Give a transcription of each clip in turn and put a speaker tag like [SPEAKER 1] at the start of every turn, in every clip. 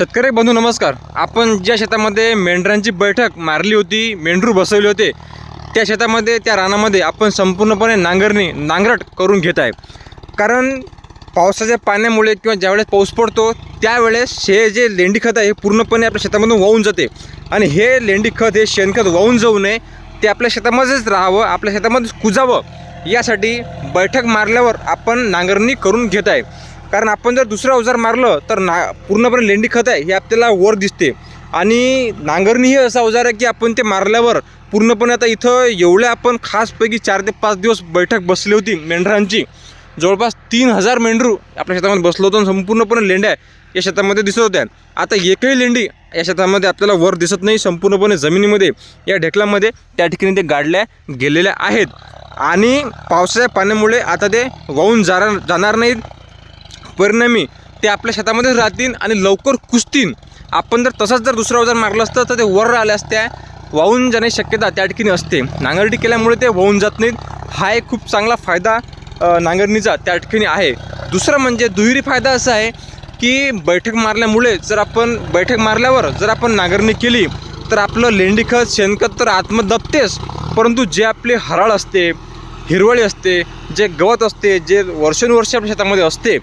[SPEAKER 1] शेतकरी बंधू नमस्कार. आपण ज्या शेतामध्ये मेंढरांची बैठक मारली होती मेंढरू बसवले होते त्या शेतामध्ये त्या रानामध्ये आपण संपूर्णपणे नांगरणी नांगरट करून घेत आहे. कारण पावसाच्या पाण्यामुळे किंवा ज्यावेळेस पाऊस पडतो त्यावेळेस हे जे लेंडी खत आहे हे पूर्णपणे आपल्या शेतामधून वाहून जाते. आणि हे लेंडी खत हे शेणखत वाहून जाऊ नये ते आपल्या शेतामध्येच राहावं आपल्या शेतामध्येच कुजावं यासाठी बैठक मारल्यावर आपण नांगरणी करून घेत आहे. कारण आपण जर दुसरं अवजार मारलं तर ना पूर्णपणे लेंडी खत आहे हे आपल्याला वर दिसते. आणि नांगरणी हे असं अवजार आहे की आपण ते मारल्यावर पूर्णपणे आता इथं एवढ्या आपण खासपैकी चार ते पाच दिवस बैठक बसली होती मेंढरांची. जवळपास तीन हजार मेंढरू आपल्या शेतामध्ये बसलो होतो आणि संपूर्णपणे लेंड्या या शेतामध्ये दिसत होत्या. आता एकही लेंडी या शेतामध्ये आपल्याला वर दिसत नाही संपूर्णपणे जमिनीमध्ये या ढेकलामध्ये त्या ठिकाणी ते गाडल्या गेलेल्या आहेत. आणि पावसाच्या पाण्यामुळे आता ते वाहून जाणार जाणार नाहीत. परिणामी ते आपल्या शेतामध्येच राहतील आणि लवकर कुसतील आपण जर तसाच जर दुसरा अवजार मारलं असतं तर ते वर राहिले असत्या. वाहून जाण्याची शक्यता त्या ठिकाणी असते. नांगरटी केल्यामुळे ते वाहून जात नाहीत. हा एक खूप चांगला फायदा नांगरणीचा त्या ठिकाणी आहे. दुसरं म्हणजे दुहेरी फायदा असा आहे की बैठक मारल्यामुळे जर आपण बैठक मारल्यावर जर आपण नांगरणी केली तर आपलं लेंडी खत शेणखत तर आत्म दबतेच परंतु जे आपले हराळ असते हिरवळी असते जे गवत असते जे वर्षानुवर्षे आपल्या शेतामध्ये असते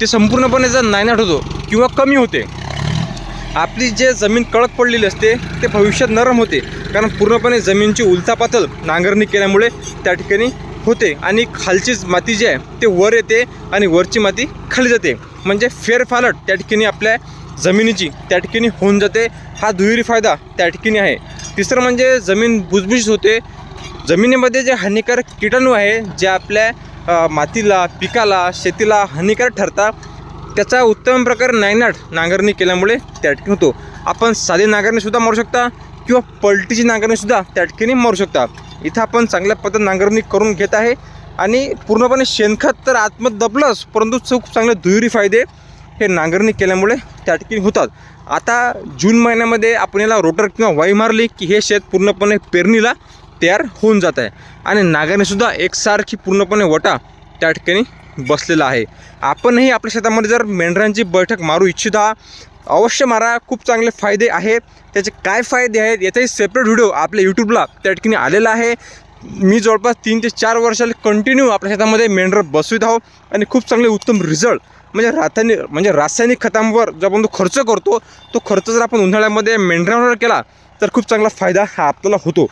[SPEAKER 1] ते संपूर्णपणे जर नायनाट होतो किंवा कमी होते आपली जे जमीन कडक पडलेली असते ते भविष्यात नरम होते. कारण पूर्णपणे जमीनची उलथापातल नांगरणी केल्यामुळे त्या ठिकाणी होते. आणि खालची माती जी आहे ते वर येते आणि वरची माती खाली जाते. म्हणजे फेरफालट त्या ठिकाणी आपल्या जमिनीची त्या ठिकाणी होऊन जाते. हा दुहेरी फायदा त्या ठिकाणी आहे. तिसरं म्हणजे जमीन भुसभुशीत होते. जमिनीमध्ये जे हानिकारक किटाणू आहे जे आपल्या मातीला पिकाला शेतीला हानिकारक ठरतात त्याचा उत्तम प्रकारे नायनाट नांगरणी केल्यामुळे त्या ठिकाणी होतो. आपण साधी नांगरणीसुद्धा मारू शकता किंवा पलटीची नांगरणीसुद्धा त्या ठिकाणी मारू शकता. इथं आपण चांगल्या पद्धत नांगरणी करून घेत आहे आणि पूर्णपणे शेणखत तर आतमध्ये दबलंच परंतु खूप चांगले दुहेरी फायदे हे नांगरणी केल्यामुळे त्या ठिकाणी होतात. आता जून महिन्यामध्ये आपण याला रोटर किंवा वाई मारली की हे शेत पूर्णपणे पेरणीला तयार होऊन जात आहे. आणि नांगरणीसुद्धा एकसारखी पूर्णपणे वटा त्या ठिकाणी बसलेला आहे. आपणही आपल्या शेतामध्ये जर मेंढरांची बैठक मारू इच्छित आहात अवश्य मारा. खूप चांगले फायदे आहेत त्याचे काय फायदे आहेत याचाही सेपरेट व्हिडिओ आपल्या यूट्यूबला त्या ठिकाणी आलेला आहे. मी जवळपास तीन ते चार वर्षाला कंटिन्यू आपल्या शेतामध्ये मेंढर बसवित आहो आणि खूप चांगले उत्तम रिझल्ट म्हणजे रासायनिक म्हणजे रासायनिक खतांवर जो आपण तो खर्च करतो तो खर्च जर आपण उन्हाळ्यामध्ये मेंढरांवर केला तर खूप चांगला फायदा हा आपल्याला होतो.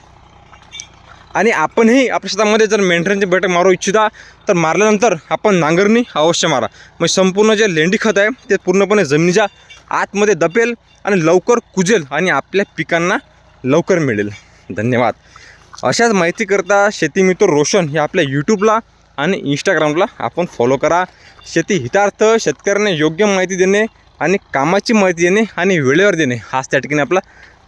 [SPEAKER 1] आणि आपणही आपल्या शेतामध्ये जर मेंढरांची बैठक मारू इच्छिता तर मारल्यानंतर आपण नांगरणी अवश्य मारा. म्हणजे संपूर्ण जे लेंडी खत आहे ते पूर्णपणे जमिनीच्या आतमध्ये दपेल आणि लवकर कुजेल आणि आपल्या पिकांना लवकर मिळेल. धन्यवाद. अशाच माहितीकरता शेती मित्र रोशन हे आपल्या यूट्यूबला आणि इंस्टाग्रामला आपण फॉलो करा. शेती हितार्थ शेतकऱ्यांना योग्य माहिती देणे आणि कामाची माहिती देणे आणि वेळेवर देणे. हाच त्या ठिकाणी आपला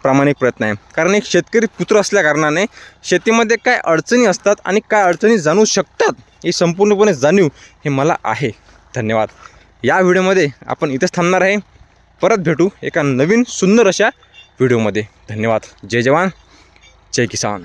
[SPEAKER 1] प्रामाणिक प्रयत्न आहे. कारण एक शेतकरी पुत्र असल्याकारणाने शेतीमध्ये काय अडचणी असतात आणि काय अडचणी जाणू शकतात ही संपूर्णपणे जाणीव हे मला आहे. धन्यवाद. या व्हिडिओमध्ये आपण इथेच थांबणार आहे. परत भेटू एका नवीन सुंदर अशा व्हिडिओमध्ये. धन्यवाद. जय जवान. जय किसान.